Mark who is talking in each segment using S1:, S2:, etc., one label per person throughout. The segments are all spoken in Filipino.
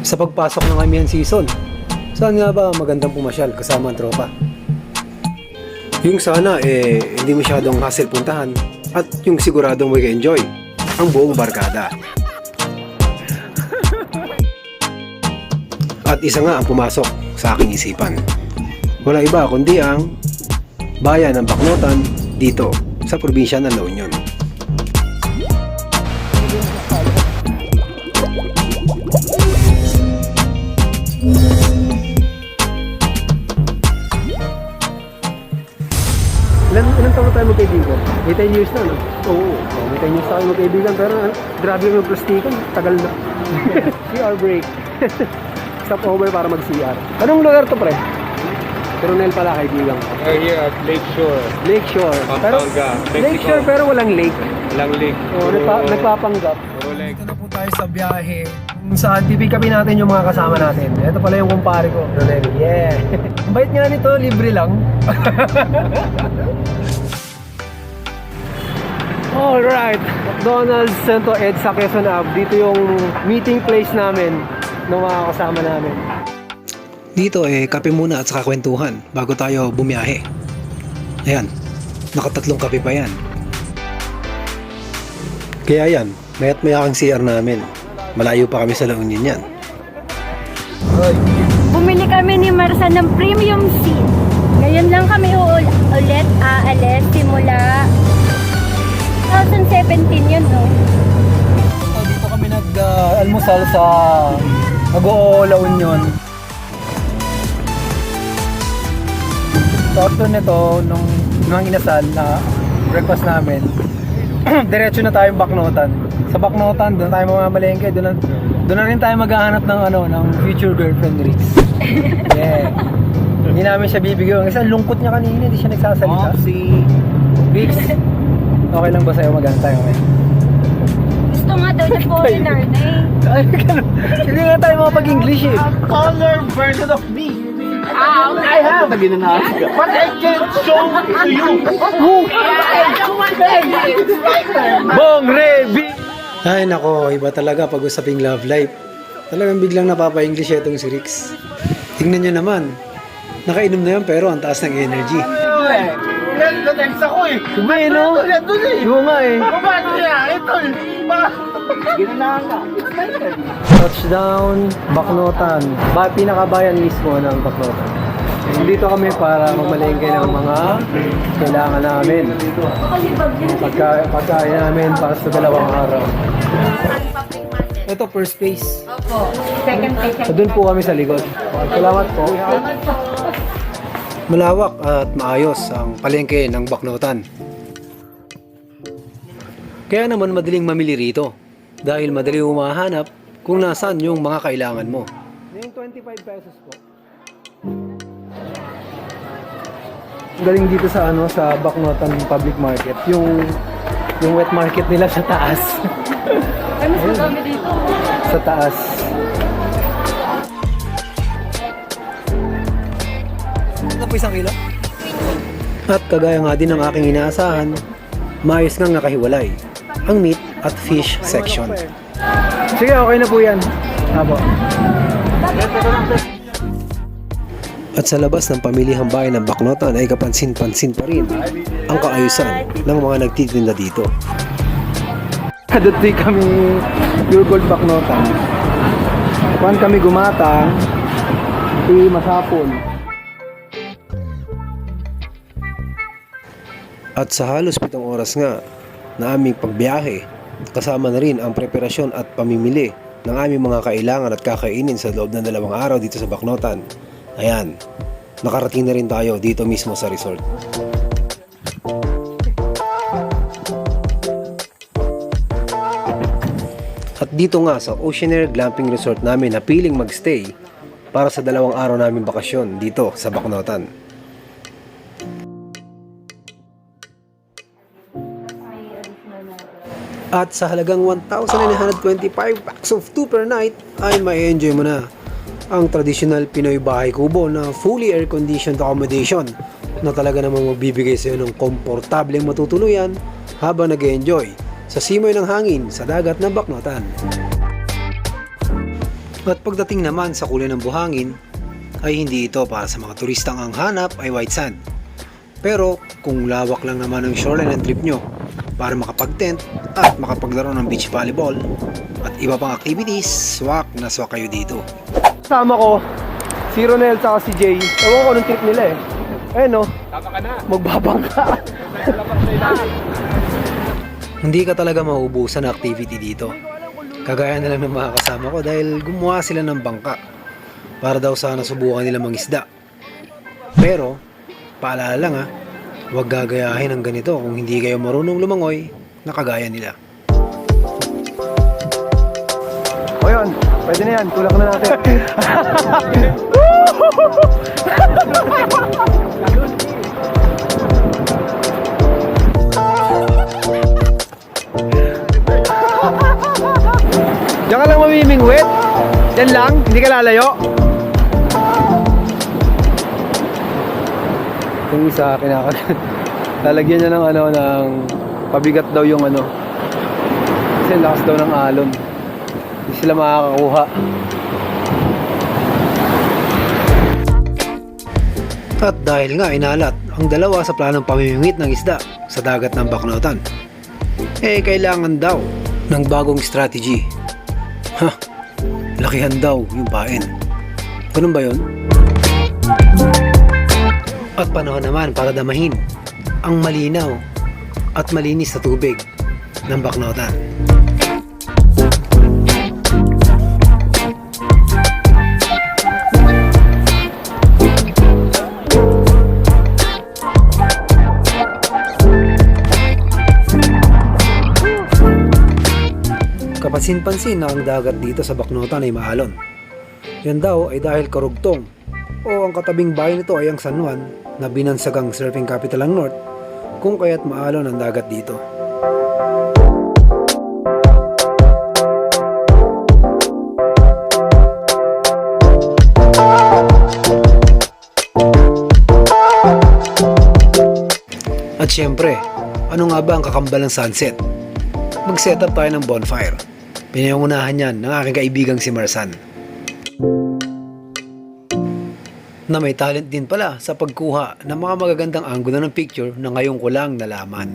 S1: sa pagpasok ng Amihan season. Saan nga ba magandang pumasyal kasama ang tropa? Yung sana eh hindi masyadong hassle puntahan at yung siguradong mag-enjoy ang buong barkada. At isa nga ang pumasok sa aking isipan. Wala iba kundi ang bayan ng Baknotan dito sa probinsya ng La Union. Magkaibigan? May 10 years na, no? Oo. Oh, may 10 years na tayo magkaibigan, pero ah, grabe yung plastikan, tagal na. CR break. Stop over para mag-CR. Anong lugar to, pre? Coronel pala, kaibigan ko.
S2: We're here at Lakeshore,
S1: Lakeshore. Pero,
S2: Pampanga, Mexico.
S1: Lakeshore pero walang lake.
S2: Lang lake.
S1: Oh, nagpa, nagpapanggap.
S2: Puro lake.
S1: Dito na po tayo sa biyahe. Kung saan pipick natin yung mga kasama natin. Ito pala yung kumpare ko. Ronel. Yeah. Ang bait nga nito, libre lang. Alright, McDonald's Centro Ed sa Quezon Ave. Dito yung meeting place namin ng mga kasama namin. Dito eh, kape muna at saka kwentuhan bago tayo bumiyahe. Ayan, nakatatlong kape pa yan. Kaya yan, mayat maya ang CR namin. Malayo pa kami sa La Union yan.
S3: Bumili kami ni Marsa ng premium seat. Ngayon lang kami uul- ulit aalis simula 2017 yun, no?
S1: dito kami nag-almusal sa Mag-oo La Union. So after nito, nung, nung inasal na breakfast namin, diretso na tayong Baknotan. Sa Baknotan, doon tayo mamamalengke. Doon na, doon na rin tayo maghahanap ng ano, ng future girlfriend Rix. Yeah. Hindi namin siya bibigyan. Kasi ang lungkot niya kanina, hindi siya nagsasalita.
S2: si...
S1: Rix, okay lang ba sa'yo maghanap tayo ngayon?
S3: Gusto nga daw niya foreigner na eh.
S1: Ay, ganun. Hindi nga tayo makapag-English eh.
S2: color version of me. Ah, I have. But I can't show it to you.
S1: Bong Revi! Ay nako, iba talaga pag usaping love life. Talagang biglang napapa-English itong si Rix. Tingnan nyo naman. Nakainom na yan pero ang taas ng energy.
S2: Nag-text ako eh.
S1: Sabay, no?
S2: Nandun eh.
S1: Oo nga eh.
S2: Paano niya? Ito eh. Ba- Ginanahan ka.
S1: Touchdown, Baknotan. Ba, pinakabayan mismo ng Baknotan. Dito kami para mamalengke ng mga kailangan namin. Pagka, pagkain namin para sa dalawang araw. Ito, first space.
S3: Opo. Second.
S1: So, doon po kami sa likod. Salamat po. Malawak at maayos ang palengke ng Baknotan. Kaya naman madaling mamili rito dahil madali umahanap kung nasaan yung mga kailangan mo. Yung 25 pesos po. Galing dito sa ano sa Baknotan Public Market, yung yung wet market nila sa taas.
S3: Ay, mas madami dito.
S1: sa taas. Po isang kilo? At kagaya nga din ng aking inaasahan, maayos nga nakahiwalay ang meat at fish section. Sige, okay na po yan. Apo. At sa labas ng pamilihang bayan ng Baknotan ay kapansin-pansin pa rin ang kaayusan ng mga nagtitinda dito. Kadatoy kami pure gold Baknotan. Kuan kami gumata, di masapon. At sa halos pitong oras nga na aming pagbiyahe, kasama na rin ang preparasyon at pamimili ng aming mga kailangan at kakainin sa loob ng dalawang araw dito sa Baknotan. Ayan, nakarating na rin tayo dito mismo sa resort. At dito nga sa Oceanair Glamping Resort namin na piling magstay para sa dalawang araw namin bakasyon dito sa Baknotan. At sa halagang 1,925 packs of 2 per night ay may enjoy mo na ang traditional Pinoy bahay kubo na fully air-conditioned accommodation na talaga namang magbibigay sa iyo ng komportableng matutuluyan habang nag enjoy sa simoy ng hangin sa dagat ng Baknotan. At pagdating naman sa kulay ng buhangin, ay hindi ito para sa mga turistang ang hanap ay white sand. Pero kung lawak lang naman ang shoreline ng trip nyo para makapag-tent at makapaglaro ng beach volleyball at iba pang activities, swak na swak kayo dito.
S4: Kasama ko, si Ronel at si Jay. Ewan ko anong trip nila eh. Eh no, magbabangka.
S1: Hindi ka talaga mauubusan ng activity dito. Kagaya na lang ng mga kasama ko dahil gumawa sila ng bangka para daw sana subukan nila mangisda. Pero, paalala lang ha, huwag gagayahin ng ganito kung hindi kayo marunong lumangoy na kagaya nila.
S4: O yun, pwede na yan. Tulak na natin. Diyan ka lang mamimingwit. Yan lang, hindi ka lalayo. Yung isa, kinaka... Lalagyan niya ng ano, ng pabigat daw yung ano. Kasi lakas daw ng alon. Hindi sila makakakuha.
S1: At dahil nga inalat ang dalawa sa planong pamimingwit ng isda sa dagat ng Baknotan, eh kailangan daw ng bagong strategy. Ha, lakihan daw yung pain. Ganun ba yun? At panahon naman para damahin ang malinaw at malinis na tubig ng Baknotan. Kapansin-pansin na ang dagat dito sa Baknotan ay maalon. Yan daw ay dahil karugtong o ang katabing bayan nito ay ang San Juan na binansagang surfing capital ng North kung kaya't maalon ang dagat dito. At syempre, ano nga ba ang kakambal ng sunset? Mag-set up tayo ng bonfire. Pinangunahan yan ng aking kaibigang si Marsan. Na may talent din pala sa pagkuha ng mga magagandang angulo ng picture na ngayon ko lang nalaman.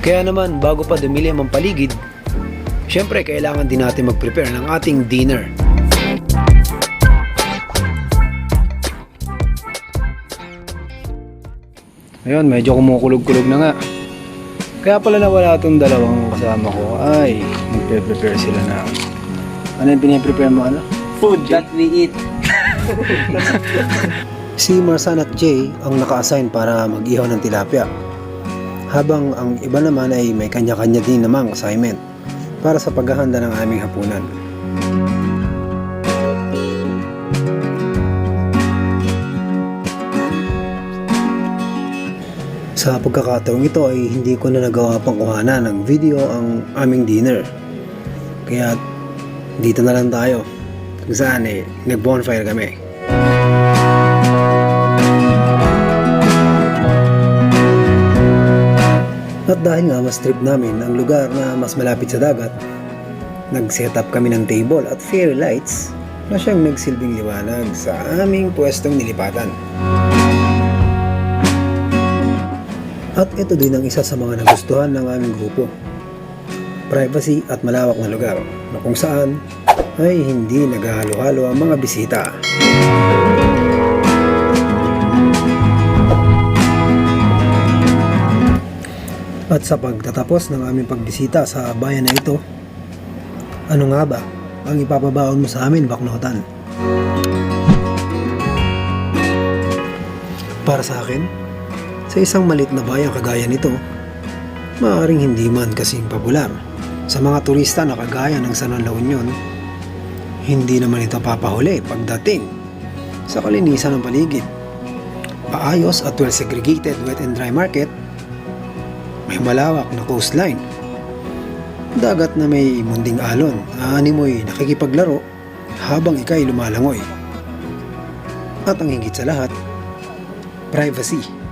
S1: Kaya naman, bago pa dumili ang paligid, syempre kailangan din natin mag-prepare ng ating dinner.
S4: Ayun, medyo kumukulog-kulog na nga. Kaya pala nawala itong dalawang kasama ko. Ay, nagpe-prepare sila na. Ano yung piniprepare mo? Ano?
S5: Food that we eat.
S1: Si Marsan at Jay ang naka-assign para mag-ihaw ng tilapia. Habang ang iba naman ay may kanya-kanya din namang assignment para sa paghahanda ng aming hapunan. Sa pagkakataong ito ay hindi ko na nagawa pang kuhanan ng video ang aming dinner. Kaya dito na lang tayo. Kung saan eh, nag-bonfire kami. At dahil nga mas trip namin ang lugar na mas malapit sa dagat, nag-set up kami ng table at fairy lights na siyang nagsilbing liwanag sa aming pwestong nilipatan. At ito din ang isa sa mga nagustuhan ng aming grupo. Privacy at malawak na lugar na kung saan ay hindi naghahalo-halo ang mga bisita. At sa pagtatapos ng aming pagbisita sa bayan na ito, ano nga ba ang ipapabaon mo sa amin, Baknotan? Para sa akin, sa isang malit na bayan kagaya nito, maaaring hindi man kasing popular sa mga turista na kagaya ng San La Union, hindi naman ito papahuli pagdating sa kalinisan ng paligid. Maayos at well segregated wet and dry market may malawak na coastline. Dagat na may munding alon, ani mo'y nakikipaglaro habang ikay lumalangoy. At ang higit sa lahat, privacy.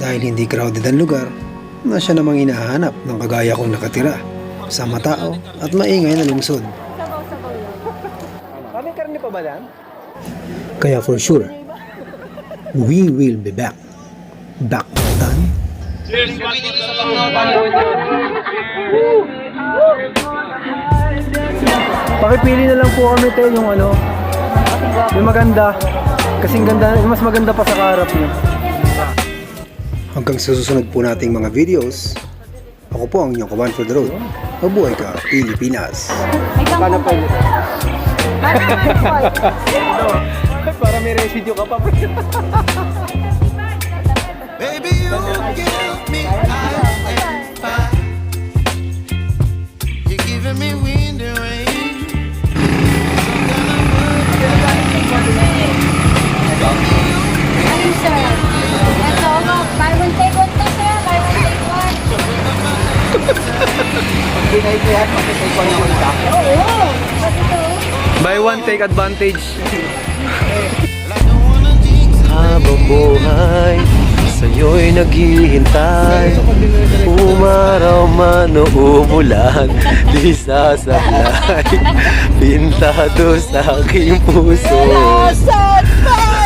S1: Dahil hindi crowded ang lugar na siya namang inahanap ng kagaya kong nakatira sa matao at maingay na lungsod.
S4: Kaming karne pa ba?
S1: Kaya for sure, we will be back. Back Batan.
S4: Pakipili na lang po kami te yung ano, yung maganda. Kasing ganda, mas maganda pa sa karap niyo.
S1: Hanggang sa susunod po nating mga videos, ako po ang inyong kawan for the road. Mabuhay ka, Pilipinas!
S3: May kangkong
S4: Para may residue ka pa.
S6: Baby, you give me ice and fire. You're giving me wind and rain.
S3: Ayun, sir. Oo. Pati to.
S4: Buy one, take advantage.
S7: Habang buhay Sa'yo'y naghihintay Umaraw man o umulan Di sasablay Pintado sa aking puso
S3: Lasat tayo!